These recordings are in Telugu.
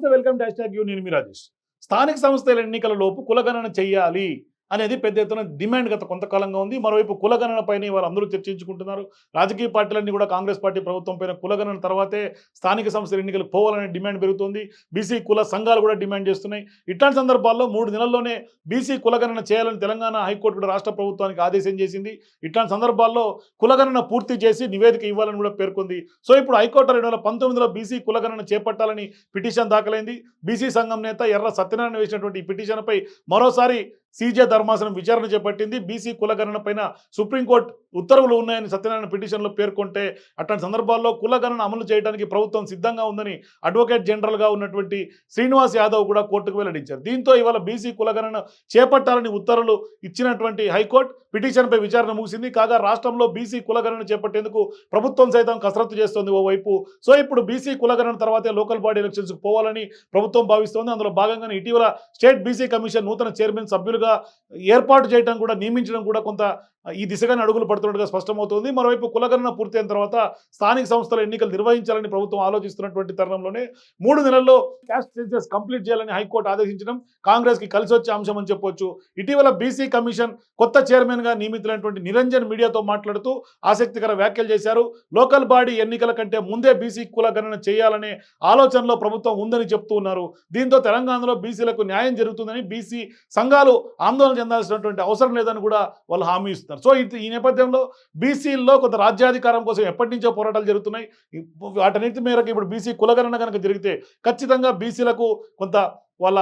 నమస్తే వెల్కమ్ డాష్ ట్యాగ్ యూ. నేను మీ రాజేష్. స్థానిక సంస్థల ఎన్నికల లోపు కులగణన చేయాలి. అనేది పెద్ద ఎత్తున డిమాండ్ గత కొంతకాలంగా ఉంది. మరోవైపు కులగణన పైన అందరూ చర్చించుకుంటున్నారు. రాజకీయ పార్టీలన్నీ కూడా కాంగ్రెస్ పార్టీ ప్రభుత్వం పైన కులగణన తర్వాతే స్థానిక సంస్థల ఎన్నికలకు పోవాలనే డిమాండ్ పెరుగుతుంది. బీసీ కుల సంఘాలు కూడా డిమాండ్ చేస్తున్నాయి. ఇట్లాంటి సందర్భాల్లో మూడు నెలల్లోనే బీసీ కులగణన చేయాలని తెలంగాణ హైకోర్టు కూడా రాష్ట్ర ప్రభుత్వానికి ఆదేశం చేసింది. ఇట్లాంటి సందర్భాల్లో కులగణన పూర్తి చేసి నివేదిక ఇవ్వాలని కూడా పేర్కొంది. సో ఇప్పుడు హైకోర్టు రెండు వేల పంతొమ్మిదిలో బీసీ కులగణన చేపట్టాలని పిటిషన్ దాఖలైంది. బీసీ సంఘం నేత ఎర్ర సత్యనారాయణ వేసినటువంటి ఈ పిటిషన్పై మరోసారి సీజే ధర్మాసనం విచారణ చేపట్టింది. బీసీ కులగణన పైన సుప్రీంకోర్టు ఉత్తర్వులు ఉన్నాయని సత్యనారాయణ పిటిషన్లో పేర్కొంటే అట్లాంటి సందర్భాల్లో కులగణన అమలు చేయడానికి ప్రభుత్వం సిద్ధంగా ఉందని అడ్వకేట్ జనరల్గా ఉన్నటువంటి శ్రీనివాస్ యాదవ్ కూడా కోర్టుకు వెల్లడించారు. దీంతో ఇవాళ బీసీ కులగణన చేపట్టాలని ఉత్తర్వులు ఇచ్చినటువంటి హైకోర్టు పిటిషన్పై విచారణ ముగిసింది. కాగా రాష్ట్రంలో బీసీ కులగణన చేపట్టేందుకు ప్రభుత్వం సైతం కసరత్తు చేస్తోంది ఓవైపు. సో ఇప్పుడు బీసీ కులగణన తర్వాతే లోకల్ బాడీ ఎలక్షన్స్కి పోవాలని ప్రభుత్వం భావిస్తోంది. అందులో భాగంగానే ఇటీవల స్టేట్ బీసీ కమిషన్ నూతన చైర్మన్ సభ్యులుగా ఏర్పాటు చేయడం కూడా నియమించడం కూడా కొంత ఈ దిశగానే అడుగులు పడుతున్నట్టుగా స్పష్టమవుతోంది. మరోవైపు కులగణన పూర్తయిన తర్వాత స్థానిక సంస్థల ఎన్నికలు నిర్వహించాలని ప్రభుత్వం ఆలోచిస్తున్నటువంటి తరుణంలోనే మూడు నెలల్లో క్యాస్ట్ సెన్సెస్ కంప్లీట్ చేయాలని హైకోర్టు ఆదేశించడం కాంగ్రెస్కి కలిసి వచ్చే అంశం అని చెప్పొచ్చు. ఇటీవల బీసీ కమిషన్ కొత్త చైర్మన్గా నియమితులైనటువంటి నిరంజన్ మీడియాతో మాట్లాడుతూ ఆసక్తికర వ్యాఖ్యలు చేశారు. లోకల్ బాడీ ఎన్నికల కంటే ముందే బీసీ కులగణన చేయాలనే ఆలోచనలో ప్రభుత్వం ఉందని చెప్తూ ఉన్నారు. దీంతో తెలంగాణలో బీసీలకు న్యాయం జరుగుతుందని బీసీ సంఘాలు ఆందోళన చెందాల్సినటువంటి అవసరం లేదని కూడా వాళ్ళు హామీ ఇస్తున్నారు. సో ఇది- ఈ నేపథ్యంలో బీసీల్లో కొంత రాజ్యాధికారం కోసం ఎప్పటి నుంచో పోరాటాలు జరుగుతున్నాయి. వాటన్నిటి మేరకు ఇప్పుడు బీసీ కులగణన కనుక జరిగితే ఖచ్చితంగా బీసీలకు కొంత వాళ్ళ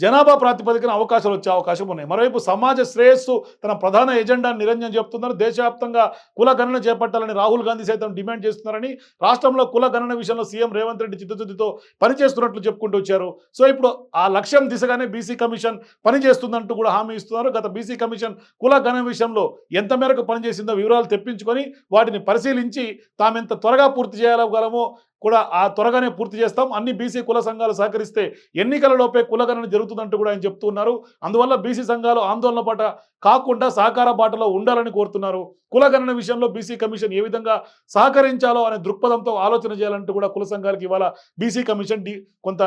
జనాభా ప్రాతిపదికన అవకాశాలు వచ్చే అవకాశం ఉన్నాయి. మరోవైపు సమాజ శ్రేయస్సు తన ప్రధాన ఎజెండా నిరంజన్ చెప్తున్నారు. దేశవ్యాప్తంగా కుల గణన చేపట్టాలని రాహుల్ గాంధీ సైతం డిమాండ్ చేస్తున్నారని రాష్ట్రంలో కుల గణన విషయంలో సీఎం రేవంత్ రెడ్డి చిత్తశుద్ధితో పనిచేస్తున్నట్లు చెప్పుకుంటూ వచ్చారు. సో ఇప్పుడు ఆ లక్ష్యం దిశగానే బీసీ కమిషన్ పనిచేస్తుందంటూ కూడా హామీ ఇస్తున్నారు. గత బీసీ కమిషన్ కుల గణన విషయంలో ఎంత మేరకు పనిచేసిందో వివరాలు తెప్పించుకొని వాటిని పరిశీలించి తామెంత త్వరగా పూర్తి చేయగలమో కూడా ఆ త్వరగానే పూర్తి చేస్తాం. అన్ని బీసీ కుల సంఘాలు సహకరిస్తే ఎన్నికలలోపే కులగణన జరుగుతుందంటూ కూడా ఆయన చెప్తున్నారు అందువల్ల బీసీ సంఘాలు ఆందోళన పాట కాకుండా సహకార బాటలో ఉండాలని కోరుతున్నారు. కులగణన విషయంలో బీసీ కమిషన్ ఏ విధంగా సహకరించాలో అనే దృక్పథంతో ఆలోచన చేయాలంటూ కూడా కుల సంఘాలకు ఇవాళ బీసీ కమిషన్ డి కొంత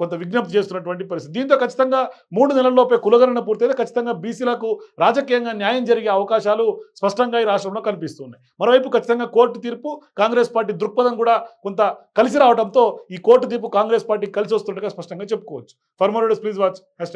కొంత విజ్ఞప్తి చేస్తున్నటువంటి పరిస్థితి. దీంతో ఖచ్చితంగా మూడు నెలల్లోపే కులగణన పూర్తయితే ఖచ్చితంగా బీసీలకు రాజకీయంగా న్యాయం జరిగే అవకాశాలు స్పష్టంగా ఈ రాష్ట్రంలో కనిపిస్తున్నాయి. మరోవైపు ఖచ్చితంగా కోర్టు తీర్పు కాంగ్రెస్ పార్టీ దృక్పథం కూడా కొంత కలిసి రావడంతో ఈ కోర్టు తీర్పు కాంగ్రెస్ పార్టీ కలిసి వస్తుండగా స్పష్టంగా చెప్పుకోవచ్చు. For more please watch hash